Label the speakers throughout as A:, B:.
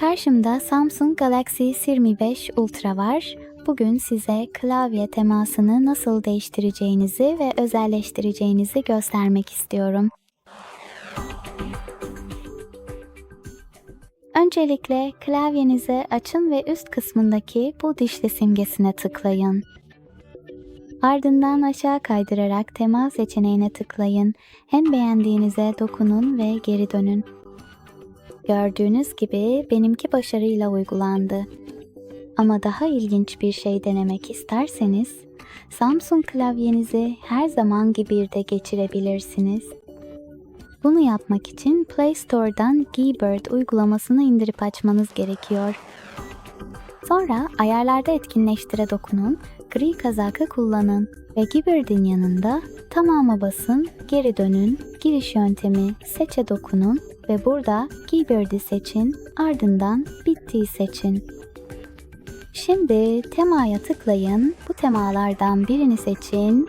A: Karşımda Samsung Galaxy S25 Ultra var. Bugün size klavye temasını nasıl değiştireceğinizi ve özelleştireceğinizi göstermek istiyorum. Öncelikle klavyenizi açın ve üst kısmındaki bu dişli simgesine tıklayın. Ardından aşağı kaydırarak tema seçeneğine tıklayın. En beğendiğinize dokunun ve geri dönün. Gördüğünüz gibi benimki başarıyla uygulandı. Ama daha ilginç bir şey denemek isterseniz Samsung klavyenizi her zamanki birde geçirebilirsiniz. Bunu yapmak için Play Store'dan Gearbird uygulamasını indirip açmanız gerekiyor. Sonra ayarlarda etkinleştire dokunun, gri kazakı kullanın ve Gearbird'in yanında tamama basın, geri dönün, giriş yöntemi seçe dokunun ve burada Gearbird'i seçin, ardından bittiyi seçin. Şimdi temaya tıklayın, bu temalardan birini seçin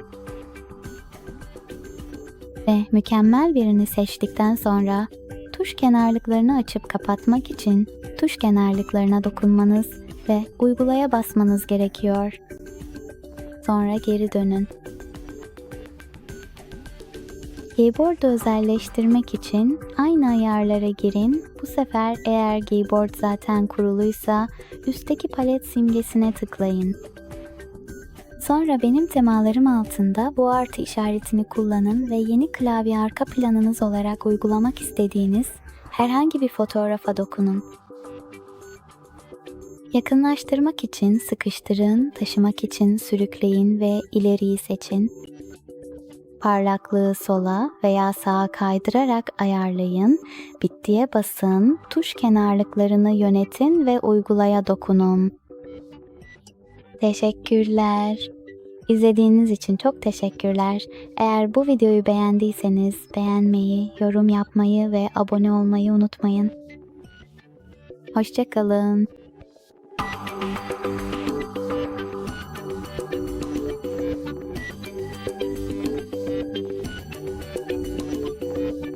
A: ve mükemmel birini seçtikten sonra tuş kenarlıklarını açıp kapatmak için tuş kenarlıklarına dokunmanız ve uygulaya basmanız gerekiyor. Sonra geri dönün. Keyboard'u özelleştirmek için aynı ayarlara girin. Bu sefer eğer keyboard zaten kuruluysa üstteki palet simgesine tıklayın. Sonra benim temalarım altında bu artı işaretini kullanın ve yeni klavye arka planınız olarak uygulamak istediğiniz herhangi bir fotoğrafa dokunun. Yakınlaştırmak için sıkıştırın, taşımak için sürükleyin ve ileriyi seçin. Parlaklığı sola veya sağa kaydırarak ayarlayın, bittiye basın, tuş kenarlıklarını yönetin ve uygulaya dokunun. Teşekkürler. İzlediğiniz için çok teşekkürler. Eğer bu videoyu beğendiyseniz beğenmeyi, yorum yapmayı ve abone olmayı unutmayın. Hoşçakalın.